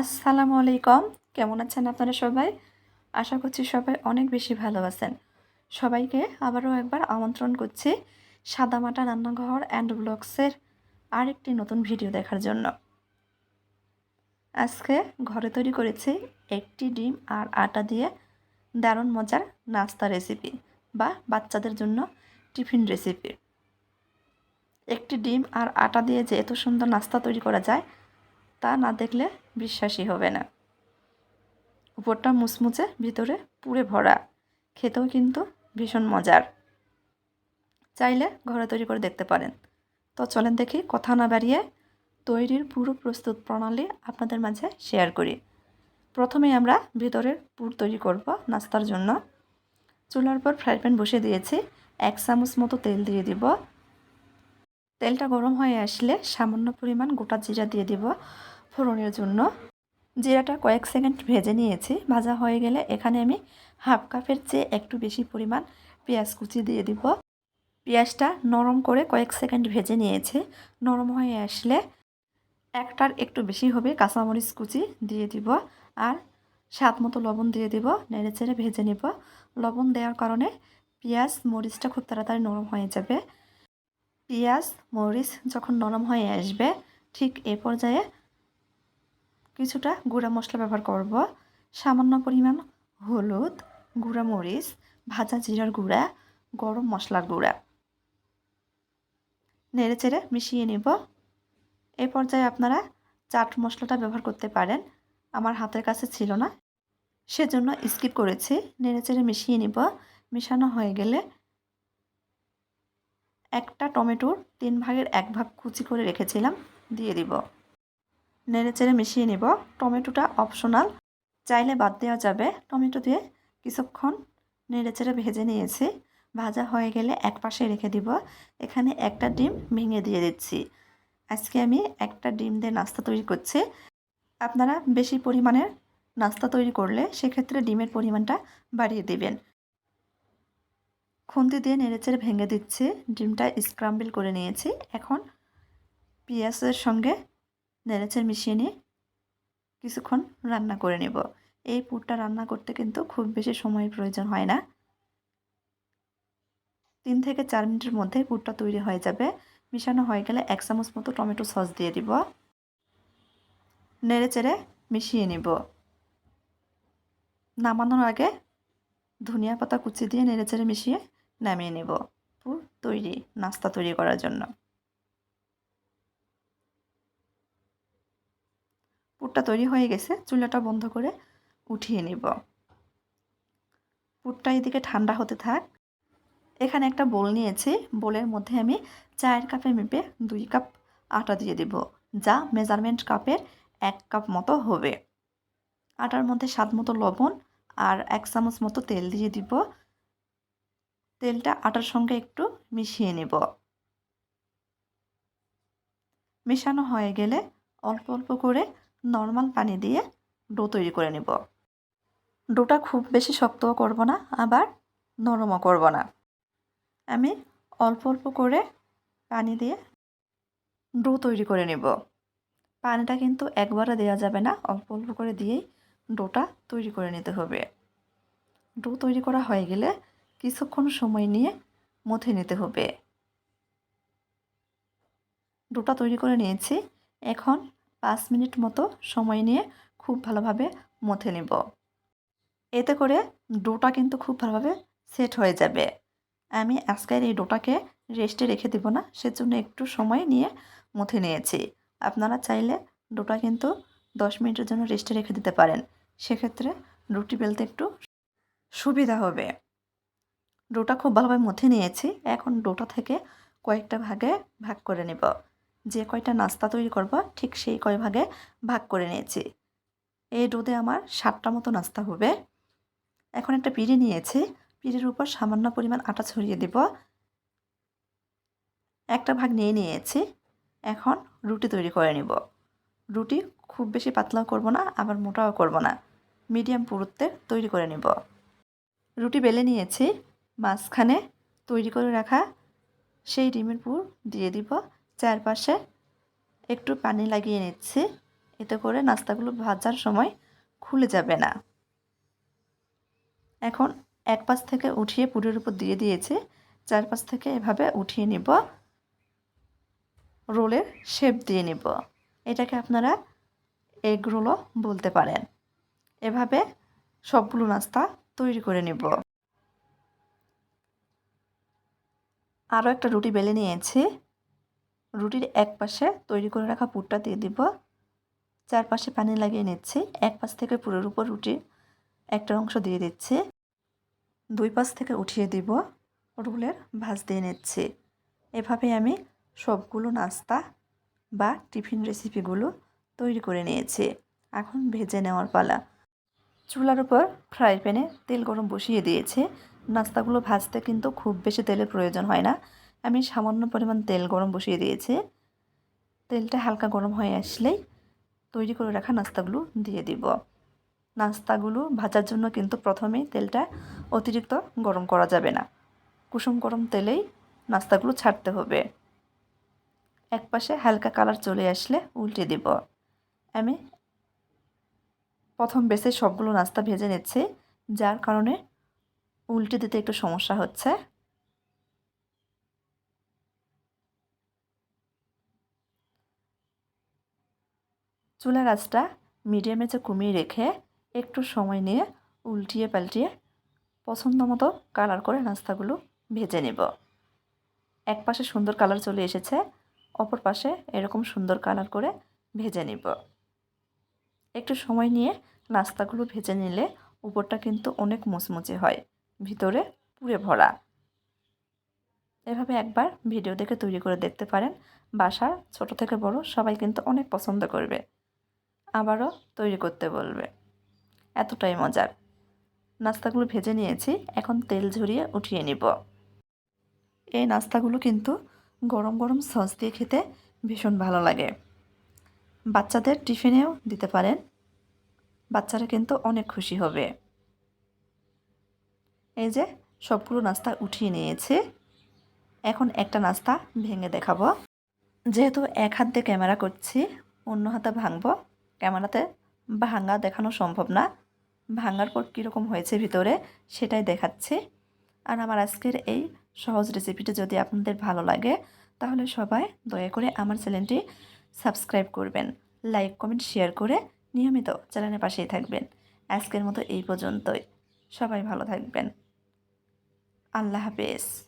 আসসালামু আলাইকুম। কেমন আছেন আপনারা সবাই? আশা করছি সবাই অনেক বেশি ভালো আছেন। সবাইকে আবারও একবার আমন্ত্রণ করছি সাদামাটা রান্নাঘর অ্যান্ড ব্লগসের আরেকটি নতুন ভিডিও দেখার জন্য। আজকে ঘরে তৈরি করেছি একটি ডিম আর আটা দিয়ে দারুণ মজার নাস্তা রেসিপি বা বাচ্চাদের জন্য টিফিন রেসিপি। একটি ডিম আর আটা দিয়ে যে এত সুন্দর নাস্তা তৈরি করা যায় তা না দেখলে বিশ্বাসই হবে না। উপরটা মুচমুচে ভিতরে পুরে ভরা। খেতেও কিন্তু ভীষণ মজার। চাইলে ঘরে তৈরি করে দেখতে পারেন। তো চলেন দেখি কথা না বাড়িয়ে তৈরির পুরো প্রস্তুত প্রণালী আপনাদের মাঝে শেয়ার করি। প্রথমে আমরা ভিতরের পুর তৈরি করব নাস্তার জন্য। চুলার পর ফ্রাই প্যান বসিয়ে দিয়েছি। এক চামচ মতো তেল দিয়ে দিব। তেলটা গরম হয়ে আসলে সামান্য পরিমাণ গোটা জিরা দিয়ে দিব ফোড়নের জন্য। জিরাটা কয়েক সেকেন্ড ভেজে নিয়েছি। ভাজা হয়ে গেলে এখানে আমি হাফ কাপের চেয়ে একটু বেশি পরিমাণ পেঁয়াজ কুচি দিয়ে দিব। পেঁয়াজটা নরম করে কয়েক সেকেন্ড ভেজে নিয়েছি। নরম হয়ে আসলে একটার একটু বেশি হবে কাঁচামরিচ কুচি দিয়ে দিব আর স্বাদ মতো লবণ দিয়ে দিব। নেড়ে চেড়ে ভেজে নিব। লবণ দেওয়ার কারণে পেঁয়াজ, মরিচটা খুব তাড়াতাড়ি নরম হয়ে যাবে। পেঁয়াজ, মরিচ যখন নরম হয়ে আসবে, ঠিক এ পর্যায়ে কিছুটা গুঁড়া মশলা ব্যবহার করব। সামান্য পরিমাণ হলুদ গুঁড়া, মরিচ, ভাজা জিরার গুঁড়া, গরম মশলার গুঁড়া। নেড়ে চেড়ে মিশিয়ে নেব। এ পর্যায়ে আপনারা চাট মশলাটা ব্যবহার করতে পারেন। আমার হাতের কাছে ছিল না। সেজন্য স্কিপ করেছি। নেড়ে চেড়ে মিশিয়ে নিব। মিশানো হয়ে গেলে একটা টমেটোর তিন ভাগের এক ভাগ কুচি করে রেখেছিলাম, দিয়ে দিব। নেড়ে চেড়ে মিশিয়ে নিব। টমেটোটা অপশনাল চাইলে বাদ দেওয়া যাবে। টমেটো দিয়ে কিছুক্ষণ নেড়ে চেড়ে ভেজে নিয়েছি। ভাজা হয়ে গেলে এক পাশে রেখে দিব। এখানে একটা ডিম ভেঙে দিয়ে দিচ্ছি। আজকে আমি একটা ডিম দিয়ে নাস্তা তৈরি করছি। আপনারা বেশি পরিমাণের নাস্তা তৈরি করলে সেক্ষেত্রে ডিমের পরিমাণটা বাড়িয়ে দেবেন। খুন্তি দিয়ে নেড়েচেড়ে ভেঙে দিচ্ছি। ডিমটা স্ক্রাম্বল করে নিয়েছি। এখন পেঁয়াজের সঙ্গে নেড়েচেড়ে মিশিয়ে নিয়ে কিছুক্ষণ রান্না করে নেব। এই পুরটা রান্না করতে কিন্তু খুব বেশি সময়ের প্রয়োজন হয় না। তিন থেকে চার মিনিটের মধ্যে পুরটা তৈরি হয়ে যাবে। মিশানো হয়ে গেলে এক চামচ মতো টমেটো সস দিয়ে দিব। নেড়ে চেড়ে মিশিয়ে নিব। নামানোর আগে ধনিয়া পাতা কুচি দিয়ে নেড়ে চেড়ে মিশিয়ে নামিয়ে নেব। পুর তৈরি, নাস্তা তৈরি করার জন্য। পুরটা তৈরি হয়ে গেছে, চুলাটা বন্ধ করে উঠিয়ে নিব। পুরটা এদিকে ঠান্ডা হতে থাক। এখানে একটা বোল নিয়েছি, বোলের মধ্যে আমি চায়ের কাপে মেপে দুই কাপ আটা দিয়ে দেব, যা মেজারমেন্ট কাপের এক কাপ মতো হবে। আটার মধ্যে স্বাদ মতো লবণ আর এক চামচ মতো তেল দিয়ে দিব তেলটা আটার সঙ্গে একটু মিশিয়ে নেব। মেশানো হয়ে গেলে অল্প অল্প করে নর্মাল পানি দিয়ে ডো তৈরি করে নেব। ডোটা খুব বেশি শক্তও করব না, আবার নরমও করব না। আমি অল্প অল্প করে পানি দিয়ে ডো তৈরি করে নেব। পানিটা কিন্তু একবারে দেওয়া যাবে না, অল্প অল্প করে দিয়েই ডোটা তৈরি করে নিতে হবে। ডো তৈরি করা হয়ে গেলে কিছুক্ষণ সময় নিয়ে মথে নিতে হবে। ডোটা তৈরি করে নিয়েছি। এখন পাঁচ মিনিট মতো সময় নিয়ে খুব ভালোভাবে মথে নেব। এতে করে ডোটা কিন্তু খুব ভালোভাবে সেট হয়ে যাবে। আমি আজকের এই ডোটাকে রেস্টে রেখে দেব না, সেজন্য একটু সময় নিয়ে মথে নিয়েছি। আপনারা চাইলে ডোটা কিন্তু দশ মিনিটের জন্য রেস্টে রেখে দিতে পারেন। সেক্ষেত্রে রুটি বেলতে একটু সুবিধা হবে। ডোটা খুব ভালোভাবে মথে নিয়েছি। এখন ডোটা থেকে কয়েকটা ভাগে ভাগ করে নেব। যে কয়টা নাস্তা তৈরি করব, ঠিক সেই কয় ভাগে ভাগ করে নিয়েছি। এই ডোতে আমার সাতটা মতো নাস্তা হবে। এখন একটা পিড়ি নিয়েছি। পিড়ির উপর সামান্য পরিমাণ আটা ছড়িয়ে দেব। একটা ভাগ নিয়ে নিয়েছি। এখন রুটি তৈরি করে নেব। রুটি খুব বেশি পাতলাও করব না, আবার মোটাও করব না। মিডিয়াম পুরুত্বের তৈরি করে নেব। রুটি বেলে নিয়েছি। মাঝখানে তৈরি করে রাখা সেই ডিমের পুর দিয়ে দিব। চারপাশে একটু পানি লাগিয়ে নিচ্ছি। এতে করে নাস্তাগুলো ভাজার সময় খুলে যাবে না। এখন এক পাশ থেকে উঠিয়ে পুরের উপর দিয়ে দিয়েছি। চারপাশ থেকে এভাবে উঠিয়ে নিব। রোলের শেপ দিয়ে নিব। এটাকে আপনারা এগ রোলও বলতে পারেন। এভাবে সবগুলো নাস্তা তৈরি করে নিব। আরও একটা রুটি বেলে নিয়েছি। রুটির এক পাশে তৈরি করে রাখা পুরটা দিয়ে দিব। চারপাশে পানি লাগিয়ে নিচ্ছি। এক পাশ থেকে পুরের উপর রুটি একটা অংশ দিয়ে দিচ্ছি। দুই পাশ থেকে উঠিয়ে দিব রোলের ভাজ দিয়ে নিচ্ছি। এভাবে আমি সবগুলো নাস্তা বা টিফিন রেসিপিগুলো তৈরি করে নিয়েছি। এখন ভেজে নেওয়ার পালা। চুলার উপর ফ্রাই প্যানে তেল গরম বসিয়ে দিয়েছে। নাস্তাগুলো ভাজতে কিন্তু খুব বেশি তেলের প্রয়োজন হয় না। আমি সামান্য পরিমাণ তেল গরম বসিয়ে দিয়েছি। তেলটা হালকা গরম হয়ে আসলেই তৈরি করে রাখা নাস্তাগুলো দিয়ে দিব। নাস্তাগুলো ভাজার জন্য কিন্তু প্রথমেই তেলটা অতিরিক্ত গরম করা যাবে না। কুসুম গরম তেলেই নাস্তাগুলো ছাড়তে হবে। এক পাশে হালকা কালার চলে আসলে উল্টে দিব। আমি প্রথম বেসে সবগুলো নাস্তা ভেজে নিচ্ছি, যার কারণে উল্টে দিতে একটু সমস্যা হচ্ছে। চুলার গাছটা মিডিয়ামে যে কমিয়ে রেখে একটু সময় নিয়ে উল্টিয়ে পাল্টিয়ে পছন্দ মতো কালার করে নাস্তাগুলো ভেজে নেব। এক পাশে সুন্দর কালার চলে এসেছে, অপর পাশে এরকম সুন্দর কালার করে ভেজে নিব। একটু সময় নিয়ে নাস্তাগুলো ভেজে নিলে উপরটা কিন্তু অনেক মুচমুচে হয়। ভিতরে পুড়ে ভরা। এভাবে একবার ভিডিও দেখে তৈরি করে দেখতে পারেন। বাসার ছোট থেকে বড় সবাই কিন্তু অনেক পছন্দ করবে। আবারও তৈরি করতে বলবে। এতটাই মজার। নাস্তাগুলো ভেজে নিয়েছি, এখন তেল ঝরিয়ে উঠিয়ে নিব। এই নাস্তাগুলো কিন্তু গরম গরম সস দিয়ে খেতে ভীষণ ভালো লাগে। বাচ্চাদের টিফিনেও দিতে পারেন। বাচ্চারা কিন্তু অনেক খুশি হবে। এই যে সবগুলো নাস্তা উঠিয়ে নিয়েছে। এখন একটা নাস্তা ভেঙে দেখাবো। যেহেতু এক হাত দিয়ে ক্যামেরা করছি, অন্য হাতে ভাঙবো। ক্যামেরাতে ভাঙা দেখানো সম্ভব না। ভাঙার পর কীরকম হয়েছে ভিতরে, সেটাই দেখাচ্ছি। আর আমার আজকের এই সহজ রেসিপিটি যদি আপনাদের ভালো লাগে, তাহলে সবাই দয়া করে আমার চ্যানেলটি সাবস্ক্রাইব করবেন। লাইক, কমেন্ট, শেয়ার করে নিয়মিত চ্যানেলের পাশেই থাকবেন। আজকের মতো এই পর্যন্তই। সবাই ভালো থাকবেন। আল্লাহ হাফেজ।